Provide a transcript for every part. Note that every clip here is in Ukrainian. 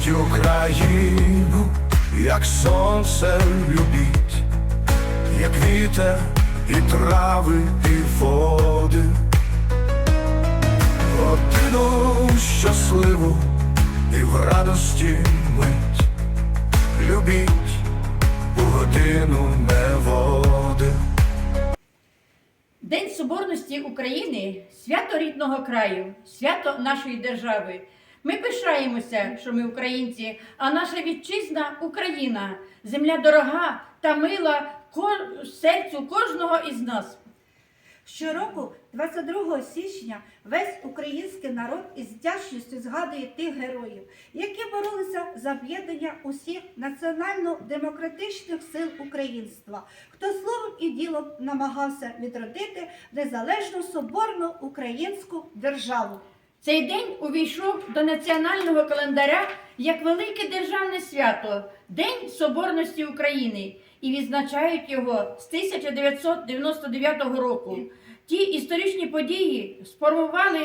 Любіть Україну, як сонце любіть, як вітер і трави, і води. Годину щасливу і в радості мить. Любіть у годину неводи. День Соборності України свято рідного краю, свято нашої держави. Ми пишаємося, що ми українці, а наша вітчизна Україна, земля дорога та мила серцю кожного із нас. Щороку, 22 січня, весь український народ із вдячністю згадує тих героїв, які боролися за об'єднання усіх національно-демократичних сил українства, хто словом і ділом намагався відродити незалежну соборну українську державу. Цей день увійшов до національного календаря як велике державне свято День Соборності України і відзначають його з 1999 року. Ті історичні події сформували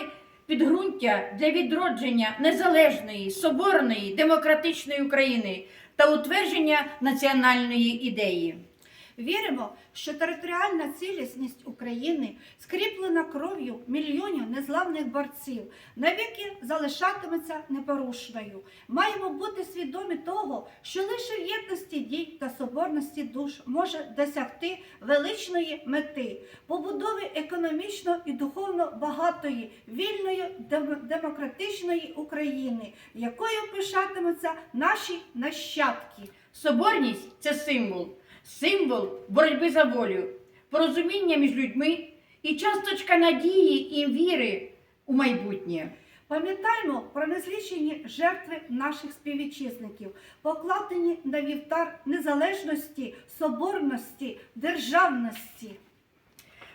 підґрунтя для відродження незалежної, соборної, демократичної України та утвердження національної ідеї. Віримо, що територіальна цілісність України скріплена кров'ю мільйонів незламних борців, навіки залишатиметься непорушною. Маємо бути свідомі того, що лише в єдності дій та соборності душ може досягти величної мети побудови економічно і духовно багатої, вільної демократичної України, якою пишатимуться наші нащадки. Соборність це символ, символ боротьби за волю, порозуміння між людьми і часточка надії і віри у майбутнє. Пам'ятаймо про незлічені жертви наших співвітчизників, покладені на вівтар незалежності, соборності, державності.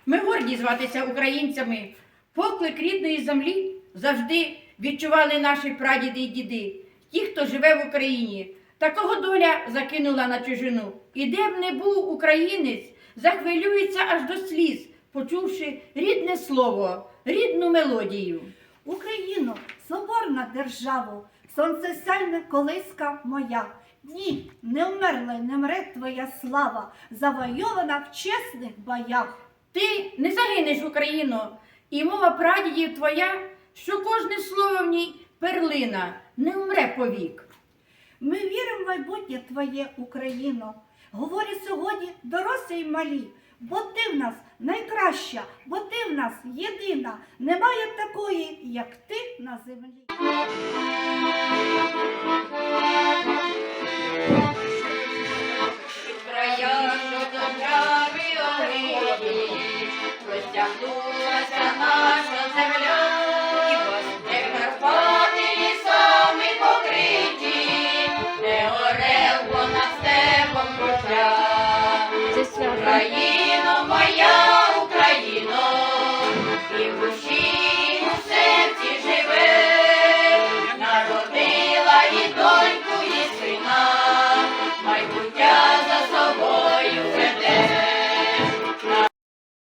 Ми горді зватися українцями. Поклик рідної землі завжди відчували наші прадіди і діди, ті, хто живе в Україні. Такого доля закинула на чужину. І де б не був українець, захвилюється аж до сліз, почувши рідне слово, рідну мелодію. Україно, соборна державо, сонцесяйна колиска моя. Ні, не вмерла, не мре твоя слава, завойована в чесних боях. Ти не загинеш, Україно, і мова прадідів твоя, що кожне слово в ній перлина, не вмре повік. Ми віримо в майбутнє Твоє, Україно. Говорю сьогодні дорослі й малі, бо ти в нас найкраща, бо ти в нас єдина. Немає такої, як ти на землі. Україно, моя Україно, і в душі.